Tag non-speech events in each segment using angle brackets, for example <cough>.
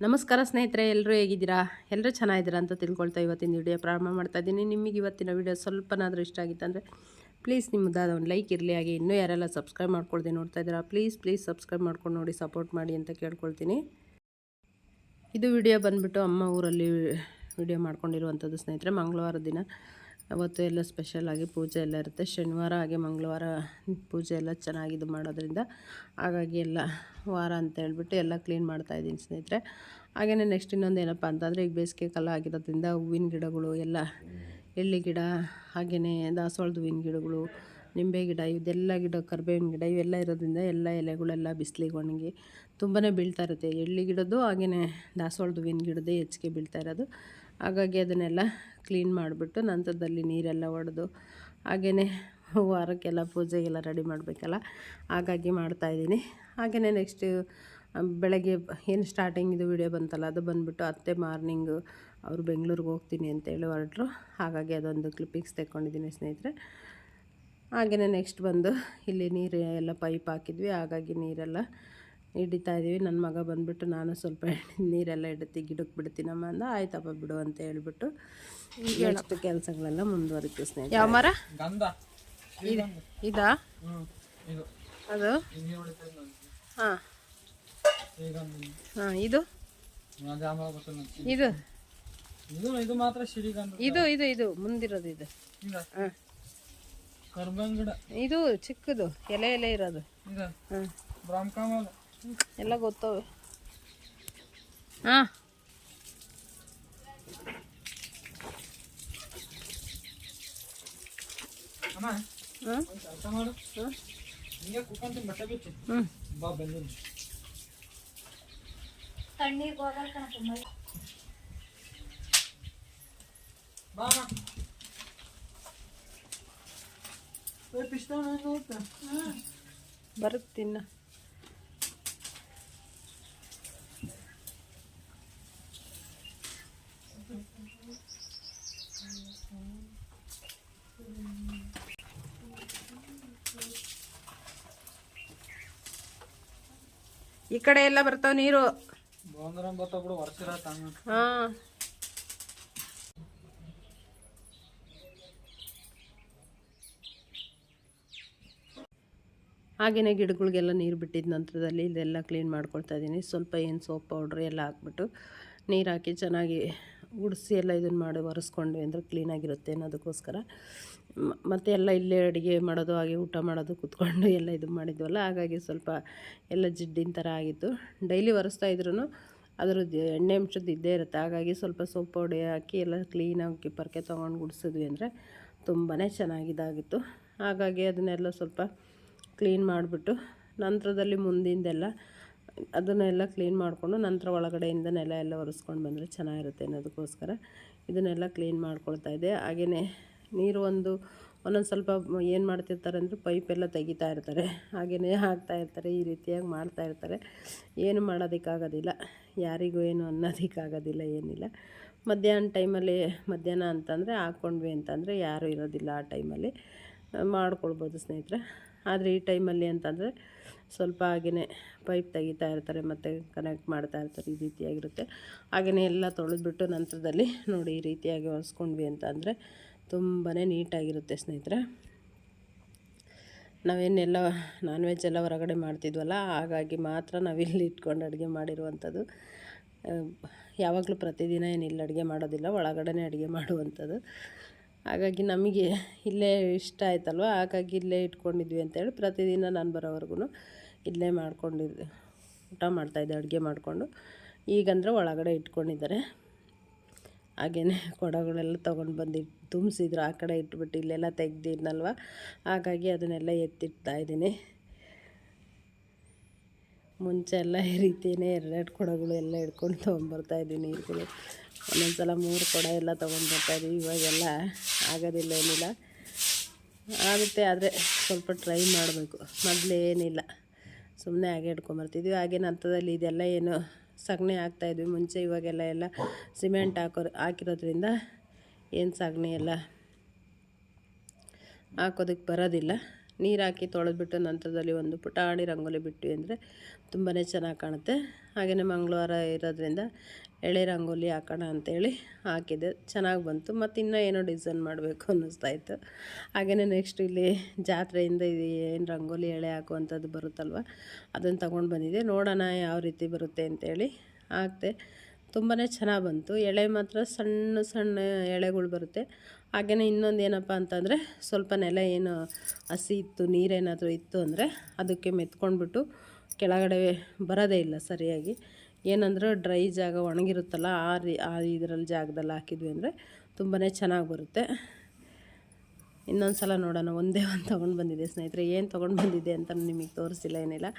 ನಮಸ್ಕಾರ ಸ್ನೇಹಿತರೆ ಎಲ್ಲರೂ ಹೇಗಿದ್ದೀರಾ? ಎಲ್ಲರೂ ಚೆನ್ನಾಗಿದ್ದೀರಾ ಅಂತ ತಿಳ್ಕೊಳ್ತಾ ಇವತ್ತಿನ ವಿಡಿಯೋ ಪ್ರಾರಂಭ ಮಾಡ್ತಾ ಇದ್ದೀನಿ. ನಿಮಗೆ ಇವತ್ತಿನ ವಿಡಿಯೋ ಸ್ವಲ್ಪನಾದರೂ ಇಷ್ಟ ಆಗಿತ್ತಂದರೆ ಪ್ಲೀಸ್ ನಿಮ್ಮದಾದ ಒಂದು ಲೈಕ್ ಇರಲಿ, ಹಾಗೆ ಇನ್ನೂ ಯಾರೆಲ್ಲ ಸಬ್ಸ್ಕ್ರೈಬ್ ಮಾಡ್ಕೊಳ್ದೆ ನೋಡ್ತಾ ಇದ್ದೀರಾ, ಪ್ಲೀಸ್ ಪ್ಲೀಸ್ ಸಬ್ಸ್ಕ್ರೈಬ್ ಮಾಡ್ಕೊಂಡು ನೋಡಿ, ಸಪೋರ್ಟ್ ಮಾಡಿ ಅಂತ ಕೇಳ್ಕೊಳ್ತೀನಿ. ಇದು ವಿಡಿಯೋ ಬಂದುಬಿಟ್ಟು ಅಮ್ಮ ಊರಲ್ಲಿ ವಿಡಿಯೋ ಮಾಡ್ಕೊಂಡಿರುವಂಥದ್ದು ಸ್ನೇಹಿತರೆ, ಮಂಗಳವಾರ ದಿನ. ಅವತ್ತು ಎಲ್ಲ ಸ್ಪೆಷಲ್ ಆಗಿ ಪೂಜೆ ಎಲ್ಲ ಇರುತ್ತೆ. ಶನಿವಾರ ಹಾಗೆ ಮಂಗಳವಾರ ಪೂಜೆ ಎಲ್ಲ ಚೆನ್ನಾಗಿ ಇದು ಮಾಡೋದ್ರಿಂದ. ಹಾಗಾಗಿ ಎಲ್ಲ ವಾರ ಅಂತ ಹೇಳ್ಬಿಟ್ಟು ಎಲ್ಲ ಕ್ಲೀನ್ ಮಾಡ್ತಾ ಇದ್ದೀನಿ ಸ್ನೇಹಿತರೆ. ಹಾಗೆಯೇ ನೆಕ್ಸ್ಟ್ ಇನ್ನೊಂದು ಏನಪ್ಪ ಅಂತಂದರೆ ಈಗ ಬೇಸಿಗೆ ಕಾಲ ಆಗಿರೋದ್ರಿಂದ ಹೂವಿನ ಗಿಡಗಳು ಎಲ್ಲ ಎಳ್ಳಿ ಗಿಡ ಹಾಗೆಯೇ ದಾಸವಾಳದ ಹೂವಿನ ಗಿಡಗಳು, ನಿಂಬೆ ಗಿಡ, ಇದೆಲ್ಲ ಗಿಡ, ಕರ್ಬೇವಿನ ಗಿಡ, ಇವೆಲ್ಲ ಇರೋದ್ರಿಂದ ಎಲ್ಲ ಎಲೆಗಳೆಲ್ಲ ಬಿಸಿಲಿಗೆ ಒಣಗಿ ತುಂಬಾ ಬೀಳ್ತಾ ಇರುತ್ತೆ. ಎಳ್ಳಿ ಗಿಡದ್ದು ಹಾಗೆಯೇ ದಾಸವಾಳದ ಹೂವಿನ ಗಿಡದೇ ಹೆಚ್ಚಿಗೆ ಬೀಳ್ತಾ ಇರೋದು. ಹಾಗಾಗಿ ಅದನ್ನೆಲ್ಲ ಕ್ಲೀನ್ ಮಾಡಿಬಿಟ್ಟು ನಂತರದಲ್ಲಿ ನೀರೆಲ್ಲ ಒಡೆದು ಹಾಗೆಯೇ ವಾರಕ್ಕೆಲ್ಲ ಪೂಜೆಗೆಲ್ಲ ರೆಡಿ ಮಾಡಬೇಕಲ್ಲ? ಹಾಗಾಗಿ ಮಾಡ್ತಾಯಿದ್ದೀನಿ ಹಾಗೆಯೇ ನೆಕ್ಸ್ಟು ಬೆಳಗ್ಗೆ ಏನು ಸ್ಟಾರ್ಟಿಂಗ್ ಇದು ವಿಡಿಯೋ ಬಂತಲ್ಲ ಅದು ಬಂದುಬಿಟ್ಟು ಅತ್ತೆ ಮಾರ್ನಿಂಗು ಅವರು ಬೆಂಗಳೂರಿಗೆ ಹೋಗ್ತೀನಿ ಅಂತೇಳಿ ಹೊರಟ್ರು. ಹಾಗಾಗಿ ಅದೊಂದು ಕ್ಲಿಪ್ಪಿಂಗ್ಸ್ ತೆಕ್ಕೊಂಡಿದ್ದೀನಿ ಸ್ನೇಹಿತರೆ. ಹಾಗೆಯೇ ನೆಕ್ಸ್ಟ್ ಬಂದು ಇಲ್ಲಿ ನೀರು ಎಲ್ಲ ಪೈಪ್ ಹಾಕಿದ್ವಿ. ಹಾಗಾಗಿ ನೀರೆಲ್ಲ ಹಿಡಿತಾ ಇದ್ದೀವಿ ನನ್ನ ಮಗ ಬಂದುಬಿಟ್ಟು ನಾನು ಸ್ವಲ್ಪ <laughs> ನೀರೆಲ್ಲ ಹಿಡಿತಿ ಗಿಡಕ್ಕೆ ಬಿಡ್ತೀನಮ್ಮ ಅಂದ. ಆಯ್ತಪ್ಪ ಬಿಡು ಅಂತ ಹೇಳ್ಬಿಟ್ಟು ಎಷ್ಟು ಕೆಲಸಗಳೆಲ್ಲ ಮುಂದುವರಿತು ಸ್ನೇಹಿತರೆ. ಯಾವ ಮರ? ಇದಾ ಇದು? ಅದು? ಹಾಂ. ಹಾಂ ಇದು? ಇದು? ಇದು ಮಾತ್ರ ಶ್ರೀಗಂಧ ಇದು ಇದು ಇದು ಮುಂದಿರೋದು ಇದು. ಇದು ಚಿಕ್ಕದು ಎಲೆ ಎಲೆ ಇರೋದು. ಎಲ್ಲ ಗೊತ್ತವೆ. ಹಾಂ. ಅಮ್ಮ ಒಂದು ಮಾಡು. ಹಾಂ. ಹಿಂಗೆ ಕುತ್ಕೊಂತ ಬಟ್ಟೆ ಬಿಚ್ಚು. ಬಾ ಬಂದಿನಿ ಬಾ ಹೋಗಲ್ ಕಣಪ್ಪ ಪಿಸ್ತಾ ನೋಡ್ತಾ ಬರುತ್ತಿನ್ನ ಈ ಕಡೆ ಎಲ್ಲ ಬರ್ತಾವ ನೀರು. ಹಾಂ. ಹಾಗೆಯೇ ಗಿಡಗಳಿಗೆಲ್ಲ ನೀರು ಬಿಟ್ಟಿದ ನಂತರದಲ್ಲಿ ಇದೆಲ್ಲ ಕ್ಲೀನ್ ಮಾಡ್ಕೊಳ್ತಾ ಇದ್ದೀನಿ ಸ್ವಲ್ಪ ಏನು ಸೋಪ್ ಪೌಡ್ರ್ ಎಲ್ಲ ಹಾಕ್ಬಿಟ್ಟು ನೀರು ಹಾಕಿ ಚೆನ್ನಾಗಿ ಗುಡಿಸಿ ಎಲ್ಲ ಇದನ್ನು ಮಾಡಿ ಒರೆಸ್ಕೊಂಡ್ವಿ ಅಂದರೆ ಕ್ಲೀನಾಗಿರುತ್ತೆ ಅನ್ನೋದಕ್ಕೋಸ್ಕರ. ಮತ್ತು ಎಲ್ಲ ಇಲ್ಲೇ ಅಡುಗೆ ಮಾಡೋದು, ಹಾಗೆ ಊಟ ಮಾಡೋದು, ಕೂತ್ಕೊಂಡು ಎಲ್ಲ ಇದು ಮಾಡಿದ್ವಲ್ಲ, ಹಾಗಾಗಿ ಸ್ವಲ್ಪ ಎಲ್ಲ ಜಿಡ್ಡಿನ ಥರ ಆಗಿತ್ತು. ಡೈಲಿ ಒರೆಸ್ತಾ ಇದ್ರೂ ಅದ್ರದ್ದು ಎಣ್ಣೆ ಅಂಶದ್ದು ಇದ್ದೇ ಇರುತ್ತೆ. ಹಾಗಾಗಿ ಸ್ವಲ್ಪ ಸೋಪ್ ಪೌಡಿ ಹಾಕಿ ಎಲ್ಲ ಕ್ಲೀನಾಗಿ ಪರ್ಕೆ ತೊಗೊಂಡು ಗುಡಿಸಿದ್ವಿ ಅಂದರೆ ತುಂಬಾ ಚೆನ್ನಾಗಿದ್ದಾಗಿತ್ತು ಹಾಗಾಗಿ ಅದನ್ನೆಲ್ಲ ಸ್ವಲ್ಪ ಕ್ಲೀನ್ ಮಾಡಿಬಿಟ್ಟು ನಂತರದಲ್ಲಿ ಮುಂದಿಂದೆಲ್ಲ ಅದನ್ನೆಲ್ಲ ಕ್ಲೀನ್ ಮಾಡಿಕೊಂಡು ನಂತರ ಒಳಗಡೆಯಿಂದ ನೆಲ ಎಲ್ಲ ಒರೆಸ್ಕೊಂಡು ಬಂದರೆ ಚೆನ್ನಾಗಿರುತ್ತೆ ಅನ್ನೋದಕ್ಕೋಸ್ಕರ ಇದನ್ನೆಲ್ಲ ಕ್ಲೀನ್ ಮಾಡ್ಕೊಳ್ತಾ ಇದೆ ಹಾಗೆಯೇ ನೀರು ಒಂದು ಒಂದೊಂದು ಸ್ವಲ್ಪ ಏನು ಮಾಡ್ತಿರ್ತಾರೆ ಅಂದರೆ ಪೈಪೆಲ್ಲ ತೆಗಿತಾ ಇರ್ತಾರೆ. ಹಾಗೆಯೇ ಹಾಕ್ತಾ ಇರ್ತಾರೆ, ಈ ರೀತಿಯಾಗಿ ಮಾಡ್ತಾ ಇರ್ತಾರೆ. ಏನು ಮಾಡೋದಕ್ಕಾಗೋದಿಲ್ಲ. ಯಾರಿಗೂ ಏನು ಅನ್ನೋದಕ್ಕಾಗೋದಿಲ್ಲ, ಏನಿಲ್ಲ. ಮಧ್ಯಾಹ್ನ ಟೈಮಲ್ಲಿ, ಮಧ್ಯಾಹ್ನ ಅಂತಂದರೆ ಹಾಕ್ಕೊಂಡ್ವಿ ಅಂತಂದರೆ ಯಾರೂ ಇರೋದಿಲ್ಲ ಆ ಟೈಮಲ್ಲಿ. ಮಾಡ್ಕೊಳ್ಬೋದು ಸ್ನೇಹಿತರೆ. ಆದರೆ ಈ ಟೈಮಲ್ಲಿ ಅಂತಂದರೆ ಸ್ವಲ್ಪ ಹಾಗೆಯೇ ಪೈಪ್ ತೆಗಿತಾ ಇರ್ತಾರೆ, ಮತ್ತು ಕನೆಕ್ಟ್ ಮಾಡ್ತಾ ಇರ್ತಾರೆ ಈ ರೀತಿಯಾಗಿರುತ್ತೆ. ಹಾಗೆಯೇ ಎಲ್ಲ ತೊಳೆದ್ಬಿಟ್ಟು ನಂತರದಲ್ಲಿ ನೋಡಿ ಈ ರೀತಿಯಾಗಿ ಒರೆಸ್ಕೊಂಡ್ವಿ ಅಂತ ಅಂದರೆ ತುಂಬಾ ನೀಟಾಗಿರುತ್ತೆ ಸ್ನೇಹಿತರೆ. ನಾವೇನೆಲ್ಲ ನಾನ್ ವೆಜ್ ಎಲ್ಲ ಹೊರಗಡೆ ಮಾಡ್ತಿದ್ವಲ್ಲ, ಹಾಗಾಗಿ ಮಾತ್ರ ನಾವಿಲ್ಲಿ ಇಟ್ಕೊಂಡು ಅಡುಗೆ ಮಾಡಿರುವಂಥದ್ದು. ಯಾವಾಗಲೂ ಪ್ರತಿದಿನ ಏನಿಲ್ಲ, ಅಡುಗೆ ಮಾಡೋದಿಲ್ಲ ಒಳಗಡೆ ಅಡುಗೆ ಮಾಡುವಂಥದ್ದು. ಹಾಗಾಗಿ ನಮಗೆ ಇಲ್ಲೇ ಇಷ್ಟ ಆಯ್ತಲ್ವ? ಹಾಗಾಗಿ ಇಲ್ಲೇ ಇಟ್ಕೊಂಡಿದ್ವಿ ಅಂತೇಳಿ ಪ್ರತಿದಿನ ನಾನು ಬರೋವರೆಗೂ ಇಲ್ಲೇ ಮಾಡ್ಕೊಂಡಿದ್ದೆ ಊಟ ಮಾಡ್ತಾಯಿದ್ದೆ ಅಡುಗೆ ಮಾಡಿಕೊಂಡು. ಈಗಂದರೆ ಒಳಗಡೆ ಇಟ್ಕೊಂಡಿದ್ದಾರೆ. ಹಾಗೆಯೇ ಕೊಡಗಳೆಲ್ಲ ತೊಗೊಂಡು ಬಂದು ತುಂಬಿಸಿದ್ರು. ಆ ಕಡೆ ಇಟ್ಬಿಟ್ಟು ಇಲ್ಲೆಲ್ಲ ತೆಗ್ದಿದ್ನಲ್ವ? ಹಾಗಾಗಿ ಅದನ್ನೆಲ್ಲ ಎತ್ತಿಡ್ತಾ ಇದ್ದೀನಿ. ಮುಂಚೆ ಎಲ್ಲ ಈ ರೀತಿಯೇ ಎರಡೆರಡು ಕೊಡಗಳು ಎಲ್ಲ ಹಿಡ್ಕೊಂಡು ತೊಗೊಂಡ್ಬರ್ತಾ ಇದ್ದೀನಿ ನೀರುಗಳು ಒಂದೊಂದು ಸಲ ಮೂರು ಕೊಡ ಎಲ್ಲ ತೊಗೊಂಡು ಬರ್ತಾಯಿದ್ದೀವಿ ಇವಾಗೆಲ್ಲ ಆಗೋದಿಲ್ಲ ಏನಿಲ್ಲ. ಆಗುತ್ತೆ, ಆದರೆ ಸ್ವಲ್ಪ ಟ್ರೈ ಮಾಡಬೇಕು. ಮೊದಲೇನಿಲ್ಲ ಸುಮ್ಮನೆ ಹಾಗೆ ಹಿಡ್ಕೊಂಬರ್ತಿದ್ವಿ. ಆಗಿನ ಹಂತದಲ್ಲಿ ಇದೆಲ್ಲ ಏನು ಸಗಣಿ ಹಾಕ್ತಾಯಿದ್ವಿ ಮುಂಚೆ ಇವಾಗೆಲ್ಲ ಎಲ್ಲ ಸಿಮೆಂಟ್ ಹಾಕೋ ಹಾಕಿರೋದ್ರಿಂದ ಏನು ಸಗಣಿ ಎಲ್ಲ ಹಾಕೋದಕ್ಕೆ ಬರೋದಿಲ್ಲ. ನೀರು ಹಾಕಿ ತೊಳೆದ್ಬಿಟ್ಟು ನಂತರದಲ್ಲಿ ಒಂದು ಪುಟಾಣಿ ರಂಗೋಲಿ ಬಿಟ್ಟು ಅಂದರೆ ತುಂಬಾ ಚೆನ್ನಾಗಿ ಕಾಣುತ್ತೆ. ಹಾಗೆಯೇ ಮಂಗಳವಾರ ಇರೋದ್ರಿಂದ ಎಳೆ ರಂಗೋಲಿ ಹಾಕೋಣ ಅಂತೇಳಿ ಹಾಕಿದೆ. ಚೆನ್ನಾಗಿ ಬಂತು. ಮತ್ತು ಇನ್ನೂ ಏನೋ ಡಿಸೈನ್ ಮಾಡಬೇಕು ಅನ್ನಿಸ್ತಾ ಇತ್ತು. ಹಾಗೆಯೇ ನೆಕ್ಸ್ಟ್ ಇಲ್ಲಿ ಜಾತ್ರೆಯಿಂದ ಇದು ಏನು ರಂಗೋಲಿ ಎಳೆ ಹಾಕುವಂಥದ್ದು ಬರುತ್ತಲ್ವ, ಅದನ್ನು ತೊಗೊಂಡು ಬಂದಿದೆ ನೋಡೋಣ ಯಾವ ರೀತಿ ಬರುತ್ತೆ ಅಂತೇಳಿ ಹಾಕ್ತೆ ತುಂಬಾ ಚೆನ್ನಾಗಿ ಬಂತು. ಎಳೆ ಮಾತ್ರ ಸಣ್ಣ ಸಣ್ಣ ಎಳೆಗಳು ಬರುತ್ತೆ. ಹಾಗೆಯೇ ಇನ್ನೊಂದು ಏನಪ್ಪ ಅಂತಂದರೆ ಸ್ವಲ್ಪ ನೆಲ ಏನು ಹಸಿ ಇತ್ತು ನೀರೇನಾದರೂ ಇತ್ತು ಅಂದರೆ ಅದಕ್ಕೆ ಮೆತ್ಕೊಂಡ್ಬಿಟ್ಟು ಕೆಳಗಡೆ ಬರೋದೇ ಇಲ್ಲ ಸರಿಯಾಗಿ. ಏನಂದ್ರೆ ಡ್ರೈ ಜಾಗ ಒಣಗಿರುತ್ತಲ್ಲ, ಆ ರೀ, ಆ ಇದರಲ್ಲಿ ಜಾಗದಲ್ಲಿ ಹಾಕಿದ್ವಿ ಅಂದರೆ ತುಂಬಾ ಚೆನ್ನಾಗಿ ಬರುತ್ತೆ. ಇನ್ನೊಂದು ಸಲ ನೋಡೋಣ, ಒಂದೇ ಒಂದು ತೊಗೊಂಡು ಬಂದಿದೆ ಸ್ನೇಹಿತರೆ. ಏನು ತೊಗೊಂಡು ಬಂದಿದೆ ಅಂತ ನಿಮಗೆ ತೋರಿಸಿಲ್ಲ, ಏನಿಲ್ಲ.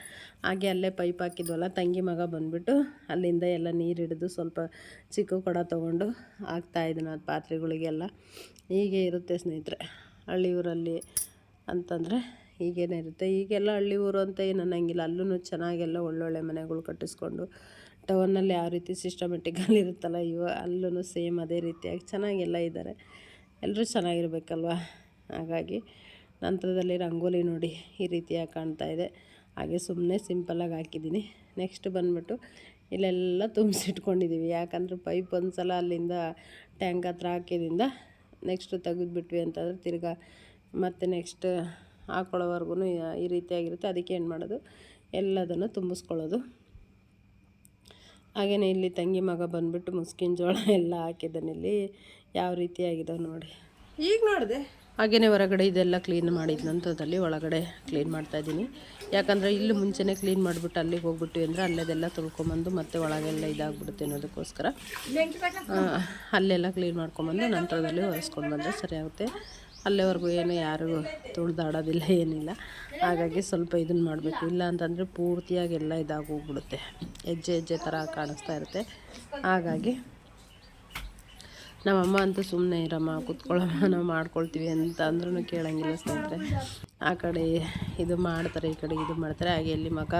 ಹಾಗೆ ಅಲ್ಲೇ ಪೈಪ್ ಹಾಕಿದ್ವಲ್ಲ, ತಂಗಿ ಮಗ ಬಂದುಬಿಟ್ಟು ಅಲ್ಲಿಂದ ಎಲ್ಲ ನೀರು ಹಿಡಿದು ಸ್ವಲ್ಪ ಚಿಕ್ಕ ಕೊಡ ತೊಗೊಂಡು ಹಾಕ್ತಾಯಿದ್ದೆ ನಾನು ಪಾತ್ರೆಗಳಿಗೆಲ್ಲ. ಹೀಗೆ ಇರುತ್ತೆ ಸ್ನೇಹಿತರೆ ಹಳ್ಳಿ ಊರಲ್ಲಿ ಅಂತಂದರೆ ಹೀಗೇನೆ ಇರುತ್ತೆ. ಈಗೆಲ್ಲ ಹಳ್ಳಿ ಊರು ಅಂತ ಏನು ಅನ್ನಂಗಿಲ್ಲ. ಅಲ್ಲೂ ಚೆನ್ನಾಗೆಲ್ಲ ಒಳ್ಳೊಳ್ಳೆ ಮನೆಗಳು ಕಟ್ಟಿಸ್ಕೊಂಡು ಟೌನಲ್ಲಿ ಯಾವ ರೀತಿ ಸಿಸ್ಟಮೆಟಿಕಲ್ಲಿ ಇರುತ್ತಲ್ಲ, ಇವ ಅಲ್ಲೂ ಸೇಮ್ ಅದೇ ರೀತಿಯಾಗಿ ಚೆನ್ನಾಗೆಲ್ಲ ಇದ್ದಾರೆ. ಎಲ್ಲರೂ ಚೆನ್ನಾಗಿರ್ಬೇಕಲ್ವ? ಹಾಗಾಗಿ ನಂತರದಲ್ಲಿ ರಂಗೋಲಿ ನೋಡಿ ಈ ರೀತಿಯಾಗಿ ಕಾಣ್ತಾ ಇದೆ. ಹಾಗೆ ಸುಮ್ಮನೆ ಸಿಂಪಲಾಗಿ ಹಾಕಿದ್ದೀನಿ. ನೆಕ್ಸ್ಟ್ ಬಂದ್ಬಿಟ್ಟು ಇಲ್ಲೆಲ್ಲ ತುಂಬಿಸಿಟ್ಕೊಂಡಿದ್ದೀವಿ. ಯಾಕಂದ್ರೆ ಪೈಪ್ ಒಂದು ಸಲ ಅಲ್ಲಿಂದ ಟ್ಯಾಂಕ್ ಹತ್ರ ಹಾಕಿದಿಂದ ನೆಕ್ಸ್ಟ್ ತೆಗೆದುಬಿಟ್ವಿ ಅಂತಂದ್ರೆ ತಿರ್ಗಾ ಮತ್ತು ನೆಕ್ಸ್ಟ್ ಹಾಕೊಳ್ಳೋವರೆಗೂ ಈ ರೀತಿಯಾಗಿರುತ್ತೆ. ಅದಕ್ಕೆ ಏನು ಮಾಡೋದು? ಎಲ್ಲದನ್ನು ತುಂಬಿಸ್ಕೊಳ್ಳೋದು. ಹಾಗೆಯೇ ಇಲ್ಲಿ ತಂಗಿ ಮಗ ಬಂದುಬಿಟ್ಟು ಮುಸ್ಕಿನ ಜೋಳ ಎಲ್ಲ ಹಾಕಿದ್ದಾನೆ ಇಲ್ಲಿ. ಯಾವ ರೀತಿಯಾಗಿದಾವೆ ನೋಡಿ. ಈಗ ನೋಡಿದೆ. ಹಾಗೆಯೇ ಹೊರಗಡೆ ಇದೆಲ್ಲ ಕ್ಲೀನ್ ಮಾಡಿದ ನಂತರದಲ್ಲಿ ಒಳಗಡೆ ಕ್ಲೀನ್ ಮಾಡ್ತಾಯಿದ್ದೀನಿ ಯಾಕಂದರೆ ಇಲ್ಲಿ ಮುಂಚೆನೆ ಕ್ಲೀನ್ ಮಾಡಿಬಿಟ್ಟು ಅಲ್ಲಿಗೆ ಹೋಗ್ಬಿಟ್ಟು ಅಂದರೆ ಅಲ್ಲೇದೆಲ್ಲ ತೊಳ್ಕೊಂಬಂದು ಮತ್ತೆ ಒಳಗೆಲ್ಲ ಇದಾಗ್ಬಿಡುತ್ತೆ ಅನ್ನೋದಕ್ಕೋಸ್ಕರ. ಅಲ್ಲೆಲ್ಲ ಕ್ಲೀನ್ ಮಾಡ್ಕೊಂಬಂದು ನಂತರದಲ್ಲಿ ಒರೆಸ್ಕೊಂಡು ಬಂದರೆ ಸರಿ ಆಗುತ್ತೆ. ಅಲ್ಲಿವರೆಗೂ ಏನು ಯಾರು ತುಳಿದಾಡೋದಿಲ್ಲ, ಏನಿಲ್ಲ. ಹಾಗಾಗಿ ಸ್ವಲ್ಪ ಇದನ್ನು ಮಾಡಬೇಕು. ಇಲ್ಲ ಅಂತಂದರೆ ಪೂರ್ತಿಯಾಗಿ ಎಲ್ಲ ಇದಾಗೋಗ್ಬಿಡುತ್ತೆ ಹೆಜ್ಜೆ ಹೆಜ್ಜೆ ಥರ ಕಾಣಿಸ್ತಾ ಇರುತ್ತೆ. ಹಾಗಾಗಿ ನಮ್ಮಮ್ಮ ಅಂತೂ ಸುಮ್ಮನೆ ಇರಮ್ಮ ಕುತ್ಕೊಳ್ಳಮ್ಮ ನಾವು ಮಾಡ್ಕೊಳ್ತೀವಿ ಅಂತ ಅಂದ್ರೂ ಕೇಳಂಗಿಲ್ಲ ಸ್ನೇಹಿತರೆ. ಆ ಕಡೆ ಇದು ಮಾಡ್ತಾರೆ ಈ ಕಡೆ ಇದು ಮಾಡ್ತಾರೆ. ಹಾಗೆ ಇಲ್ಲಿ ಮಗ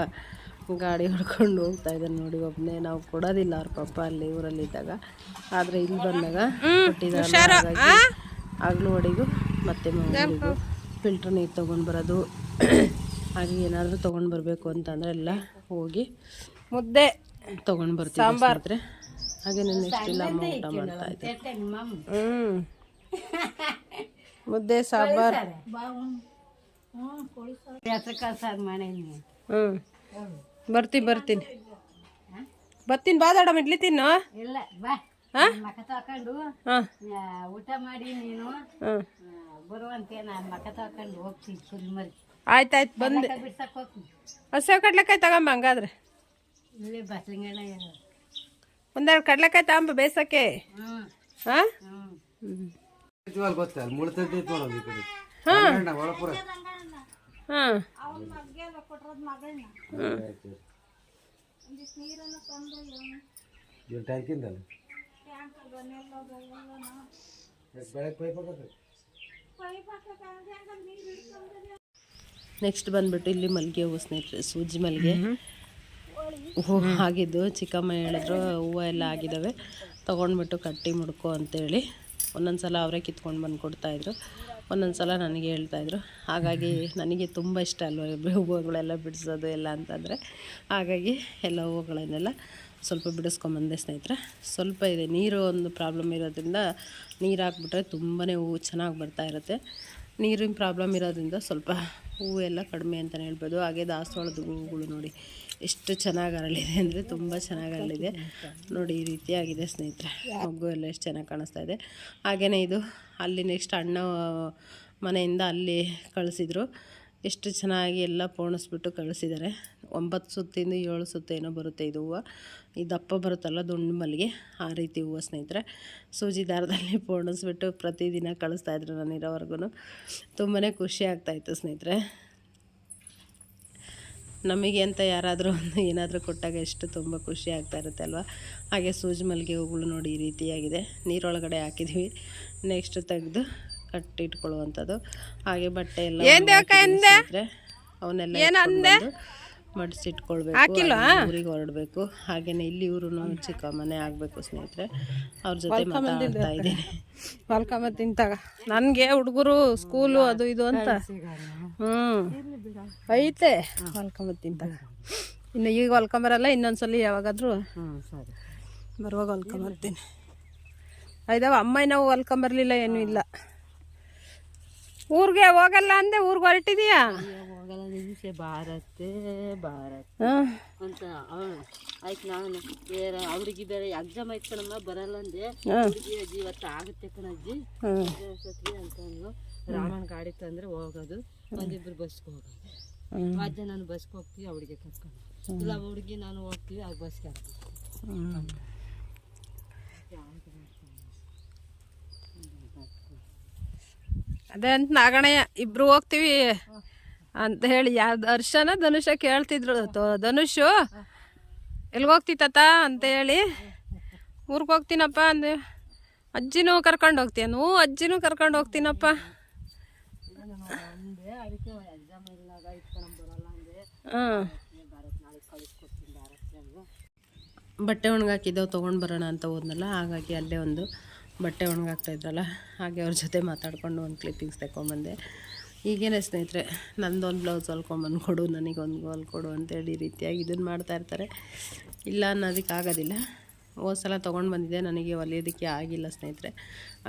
ಗಾಡಿ ಹೊಡ್ಕೊಂಡು ಹೋಗ್ತಾ ಇದ್ದಾನೆ ನೋಡಿ ಒಬ್ಬನೇ ನಾವು ಕೊಡೋದಿಲ್ಲ ಅವ್ರ ಪಪ್ಪ ಅಲ್ಲಿ ಊರಲ್ಲಿದ್ದಾಗ ಆದರೆ ಇಲ್ಲಿ ಬಂದಾಗ ಕೊಟ್ಟಿದ್ದಾರೆ ಆಗಲೂ ಆಗ್ಲೂ ಮತ್ತೆ ಮಗಳಿಗೂ ಫಿಲ್ಟ್ರ್ ನೀರು ತೊಗೊಂಡು ಬರೋದು. ಹಾಗೆ ಏನಾದರೂ ತೊಗೊಂಡು ಬರಬೇಕು ಅಂತಂದರೆ ಎಲ್ಲ ಹೋಗಿ ಮುದ್ದೆ ತೊಗೊಂಡು ಬರ್ತೀವಿ ಸ್ನೇಹಿತರೆ. ಹಾಗೆ ನೆಕ್ಸ್ಟ್ ಇಲ್ಲ ಅಮ್ಮ ಊಟ ಮಾಡ್ತಾ ಇದ್ದೆ. ಹ್ಞೂ <laughs> ಮುದ್ದೆ ಸಾಂಬಾರು. ಹ್ಞೂ ಬರ್ತೀನಿ ಬರ್ತೀನಿ. ಬರ್ತೀನಿ ಬಾದಾಡ ಇಡ್ಲಿ ತಿನ್ನು ಇಲ್ಲ ಬಾ. ಹಾ? ಮಕ ತಕೊಂಡು ಹಾಂ. ಊಟ ಮಾಡಿ ನೀನು. ಹಾಂ ಆ, ಬರುವಂತೆ ನಾನು ಮಕ ತಕೊಂಡು ಹೋಗ್ತೀನಿ ಕುರಿ ಮರಿ. ಆಯ್ತಾಯ್ತು ಬಂದೆ. ಬಿಡ್ಸಕ್ ಹೋಗ್ತೀನಿ. ಹಸಿವು ಕಡ್ಲೆಕಾಯಿ ತಗೊಂಬ ಹಂಗಾದ್ರೆ ಇಲ್ಲೇ ಬಸ್ಲಿಂಗಣ್ಣ ಒಂದೆರಡು ಕಡಲೆಕಾಯಿ ತಗೊಂಬ ಬೇಸಕ್ಕೆ. ಹಾಂ? ಹಾಂ? ನೆಕ್ಸ್ಟ್ ಬಂದ್ಬಿಟ್ಟು ಇಲ್ಲಿ ಮಲ್ಲಿಗೆ ಹೂವು ಸ್ನೇಹಿತರೆ ಸೂಜಿ ಮಲ್ಲಿಗೆ ಹೂವು ಆಗಿದ್ದು ಚಿಕ್ಕಮ್ಮ ಹೇಳಿದ್ರು ಹೂವು ಎಲ್ಲ ಆಗಿದ್ದಾವೆ. ತೊಗೊಂಡ್ಬಿಟ್ಟು ಕಟ್ಟಿ ಮುಡ್ಕೊ ಅಂತೇಳಿ ಒಂದೊಂದು ಸಲ ಅವರೇ ಕಿತ್ಕೊಂಡು ಬಂದು ಕೊಡ್ತಾಯಿದ್ರು ಒಂದೊಂದು ಸಲ ನನಗೆ ಹೇಳ್ತಾಯಿದ್ರು ಹಾಗಾಗಿ ನನಗೆ ತುಂಬ ಇಷ್ಟ ಅಲ್ವ ಹೂವುಗಳೆಲ್ಲ ಬಿಡಿಸೋದು ಎಲ್ಲ ಅಂತಂದರೆ. ಹಾಗಾಗಿ ಎಲ್ಲ ಹೂವುಗಳನ್ನೆಲ್ಲ ಸ್ವಲ್ಪ ಬಿಡಿಸ್ಕೊಂಬಂದೆ ಸ್ನೇಹಿತರೆ. ಸ್ವಲ್ಪ ಇದೆ, ನೀರು ಒಂದು ಪ್ರಾಬ್ಲಮ್ ಇರೋದ್ರಿಂದ ನೀರು ಹಾಕ್ಬಿಟ್ರೆ ತುಂಬಾ ಹೂವು ಚೆನ್ನಾಗಿ ಬರ್ತಾ ಇರುತ್ತೆ. ನೀರಿನ ಪ್ರಾಬ್ಲಮ್ ಇರೋದ್ರಿಂದ ಸ್ವಲ್ಪ ಹೂವು ಎಲ್ಲ ಕಡಿಮೆ ಅಂತಲೇ ಹೇಳ್ಬೋದು. ಹಾಗೆ ದಾಸವಾಳದ ಹೂವುಗಳು ನೋಡಿ ಎಷ್ಟು ಚೆನ್ನಾಗಿ ಅರಳಿದೆ ಅಂದರೆ ತುಂಬ ಚೆನ್ನಾಗಿ ಅರಳಿದೆ. ನೋಡಿ ಈ ರೀತಿಯಾಗಿದೆ ಸ್ನೇಹಿತರೆ. ಮಗು ಎಲ್ಲ ಎಷ್ಟು ಚೆನ್ನಾಗಿ ಕಾಣಿಸ್ತಾ ಇದೆ. ಹಾಗೆಯೇ ಇದು ಅಲ್ಲಿ ನೆಕ್ಸ್ಟ್ ಅಣ್ಣ ಮನೆಯಿಂದ ಅಲ್ಲಿ ಕಳಿಸಿದ್ರು. ಎಷ್ಟು ಚೆನ್ನಾಗಿ ಎಲ್ಲ ಪೋಣಿಸ್ಬಿಟ್ಟು ಕಳಿಸಿದ್ದಾರೆ. ಒಂಬತ್ತು ಸುತ್ತಿಂದ ಏಳು ಸುತ್ತೇನೋ ಬರುತ್ತೆ ಇದು ಹೂವು. ಈ ದಪ್ಪ ಬರುತ್ತಲ್ಲ ದುಂಡು ಮಲ್ಲಿಗೆ ಆ ರೀತಿ ಹೂವು ಸ್ನೇಹಿತರೆ. ಸೂಜಿ ದಾರದಲ್ಲಿ <laughs> ಪೋಣಿಸ್ಬಿಟ್ಟು ಪ್ರತಿದಿನ ಕಳಿಸ್ತಾ ಇದ್ರು ನಾನು ಇರೋವರೆಗೂ ತುಂಬಾ ಖುಷಿ ಆಗ್ತಾಯಿತ್ತು ಸ್ನೇಹಿತರೆ. ನಮಗೆ ಅಂತ ಯಾರಾದರೂ ಒಂದು ಏನಾದರೂ ಕೊಟ್ಟಾಗ ಎಷ್ಟು ತುಂಬ ಖುಷಿ ಆಗ್ತಾ ಇರುತ್ತೆ ಅಲ್ವಾ? ಹಾಗೆ ಸೂಜಿ ಮಲ್ಲಿಗೆ ಹೂಗಳು ನೋಡಿ ಈ ರೀತಿಯಾಗಿದೆ. ನೀರೊಳಗಡೆ ಹಾಕಿದ್ವಿ. ನೆಕ್ಸ್ಟ್ ತೆಗೆದು ಕಟ್ಟಿಟ್ಕೊಳ್ಳುವಂಥದ್ದು. ಹಾಗೆ ಬಟ್ಟೆ ಎಲ್ಲ. ಅವನ್ನೆಲ್ಲ ಮಡಿಸಿಟ್ಕೊಳ್ಬೇಕು ಊರಿಗೆ ಹೊರಡಬೇಕು. ಹಾಗೇನೆ ಇಲ್ಲಿ ಇವರು ಚಿಕ್ಕ ಮನೆ ಆಗಬೇಕು ಸ್ನೇಹಿತರೆ. ಅವ್ರ ಜೊತೆ ಮಾತಾಡ್ತಾ ಇದ್ದೀನಿ. ವಾಲ್ಕಮ್ಮ ತಿಂತಾಗ ನನಗೆ ಹುಡುಗರು ಸ್ಕೂಲು ಅದು ಇದು ಅಂತ. ಹ್ಞೂ ಐತೆ. ವಾಲ್ಕಮ್ಮ ತಿಂತಾಗ ಇನ್ನು ಈಗ ಹೊಲ್ಕೊಂಬರಲ್ಲ ಇನ್ನೊಂದ್ಸಲಿ ಯಾವಾಗಾದರೂ ಬರುವಾಗ ಹೊಲ್ಕೊಂಬರ್ತೀನಿ ಐದವ ಅಮ್ಮ ನಾವು ಹೊಲ್ಕೊಂಬರ್ಲಿಲ್ಲ ಏನೂ ಇಲ್ಲ. ಊರಿಗೆ ಹೋಗಲ್ಲ ಅಂದೆ ಊರಿಗೆ ಹೊರಟಿದೀಯಾ? ಹೋಗಲ್ಲ ನಿಮಿಷ ಭಾರತೆ ಭಾರತ್ ಅಂತ ಆಯ್ತು ನಾನು ಬೇರೆ ಅವ್ರಿಗೆ ಬೇರೆ ಎಕ್ಸಾಮ್ ಆಯ್ತು ಕಣಮ್ಮ ಬರಲ್ಲ ಅಂದೆ. ಹುಡುಗಿ ಅಜ್ಜಿ ಇವತ್ತು ಆಗುತ್ತೆ ಕಣಜ್ಜಿ. ಅಜ್ಜಿ ಅಂತ ರಾಮನ ರಾಮನ್ ಗಾಡಿ ತಂದ್ರೆ ಹೋಗೋದು ಒಂದಿಬ್ರು ಬಸ್ಗೆ ಹೋಗೋದು. ಅಜ್ಜ ನಾನು ಬಸ್ಗೆ ಹೋಗ್ತೀವಿ ಅವಳಿಗೆ ಕರ್ಕೊಂಡು ಇಲ್ಲ ಹುಡುಗಿ ನಾನು ಹೋಗ್ತೀವಿ ಆ ಬಸ್ಗೆ ಅದೇ ಅಂತ ನಾಗಣಯ್ಯ ಇಬ್ರು ಹೋಗ್ತೀವಿ. ಅಂತ ಹೇಳಿ ಯಾವ್ದು ಹರ್ಷನ ಧನುಷ ಕೇಳ್ತಿದ್ರು. ಧನುಷು, ಎಲ್ಗೆ ಹೋಗ್ತಿ ತಾತ ಅಂತ ಹೇಳಿ. ಊರಿಗೆ ಹೋಗ್ತೀನಪ್ಪ ಅಂದೆ. ಅಜ್ಜಿನೂ ಕರ್ಕೊಂಡು ಹೋಗ್ತೀಯ? ನೂ ಅಜ್ಜಿನೂ ಕರ್ಕೊಂಡು ಹೋಗ್ತೀನಪ್ಪ. ಬಟ್ಟೆ ಒಣಗಾಕಿದ್ದವು ತೊಗೊಂಡು ಬರೋಣ ಅಂತ ಹೋದ್ನಲ್ಲ, ಹಾಗಾಗಿ ಅಲ್ಲೇ ಒಂದು ಬಟ್ಟೆ ಒಣಗಾಕ್ತಾ ಇದ್ರಲ್ಲ, ಹಾಗೆ ಅವ್ರ ಜೊತೆ ಮಾತಾಡ್ಕೊಂಡು ಒಂದು ಕ್ಲಿಪ್ಪಿಂಗ್ಸ್ ತಗೊಂಬಂದೆ ಈಗೇನೆ ಸ್ನೇಹಿತರೆ ನಂದೊಂದು ಬ್ಲೌಸ್ ಹೊಲ್ಕೊಂಬಂದು ಕೊಡು ನನಗೊಂದು ಹೊಲ್ಕೊಡು ಅಂತೇಳಿ ಈ ರೀತಿಯಾಗಿ ಇದನ್ನು ಮಾಡ್ತಾ ಇರ್ತಾರೆ. ಇಲ್ಲ ಅನ್ನೋದಕ್ಕೆ ಆಗೋದಿಲ್ಲ ಹೋದ ಸಲ ತೊಗೊಂಡು ಬಂದಿದ್ದೆ ನನಗೆ ಹೊಲಿಯೋದಕ್ಕೆ ಆಗಿಲ್ಲ ಸ್ನೇಹಿತರೆ.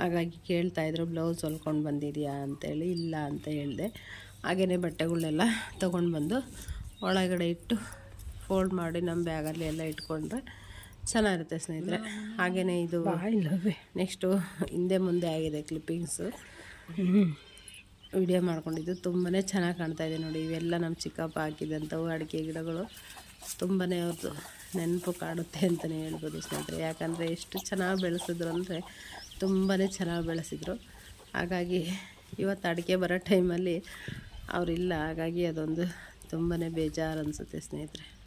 ಹಾಗಾಗಿ ಕೇಳ್ತಾಯಿದ್ರು ಬ್ಲೌಸ್ ಹೊಲ್ಕೊಂಡು ಬಂದಿದೆಯಾ ಅಂತೇಳಿ ಇಲ್ಲ ಅಂತ ಹೇಳಿದೆ. ಹಾಗೆಯೇ ಬಟ್ಟೆಗಳನ್ನೆಲ್ಲ ತೊಗೊಂಡು ಬಂದು ಒಳಗಡೆ ಇಟ್ಟು ಫೋಲ್ಡ್ ಮಾಡಿ ನಮ್ಮ ಬ್ಯಾಗಲ್ಲಿ ಎಲ್ಲ ಇಟ್ಕೊಂಡ್ರೆ ಚೆನ್ನಾಗಿರುತ್ತೆ ಸ್ನೇಹಿತರೆ. ಹಾಗೆಯೇ ಇದು ನೆಕ್ಸ್ಟು ಹಿಂದೆ ಮುಂದೆ ಆಗಿದೆ ಕ್ಲಿಪ್ಪಿಂಗ್ಸು ವಿಡಿಯೋ ಮಾಡ್ಕೊಂಡಿದ್ದು. ತುಂಬಾ ಚೆನ್ನಾಗಿ ಕಾಣ್ತಾ ಇದೆ ನೋಡಿ. ಇವೆಲ್ಲ ನಮ್ಮ ಚಿಕ್ಕಪ್ಪ ಹಾಕಿದಂಥವು ಅಡಿಕೆ ಗಿಡಗಳು. ತುಂಬಾ ಅವ್ರದ್ದು ನೆನಪು ಕಾಡುತ್ತೆ ಅಂತಲೇ ಹೇಳ್ಬೋದು ಸ್ನೇಹಿತರೆ. ಯಾಕಂದರೆ ಎಷ್ಟು ಚೆನ್ನಾಗಿ ಬೆಳೆಸಿದ್ರು ಅಂದರೆ ತುಂಬಾ ಚೆನ್ನಾಗಿ ಬೆಳೆಸಿದ್ರು. ಹಾಗಾಗಿ ಇವತ್ತು ಅಡಿಕೆ ಬರೋ ಟೈಮಲ್ಲಿ ಅವರಿಲ್ಲ. ಹಾಗಾಗಿ ಅದೊಂದು ತುಂಬಾ ಬೇಜಾರು ಅನಿಸುತ್ತೆ ಸ್ನೇಹಿತರೆ.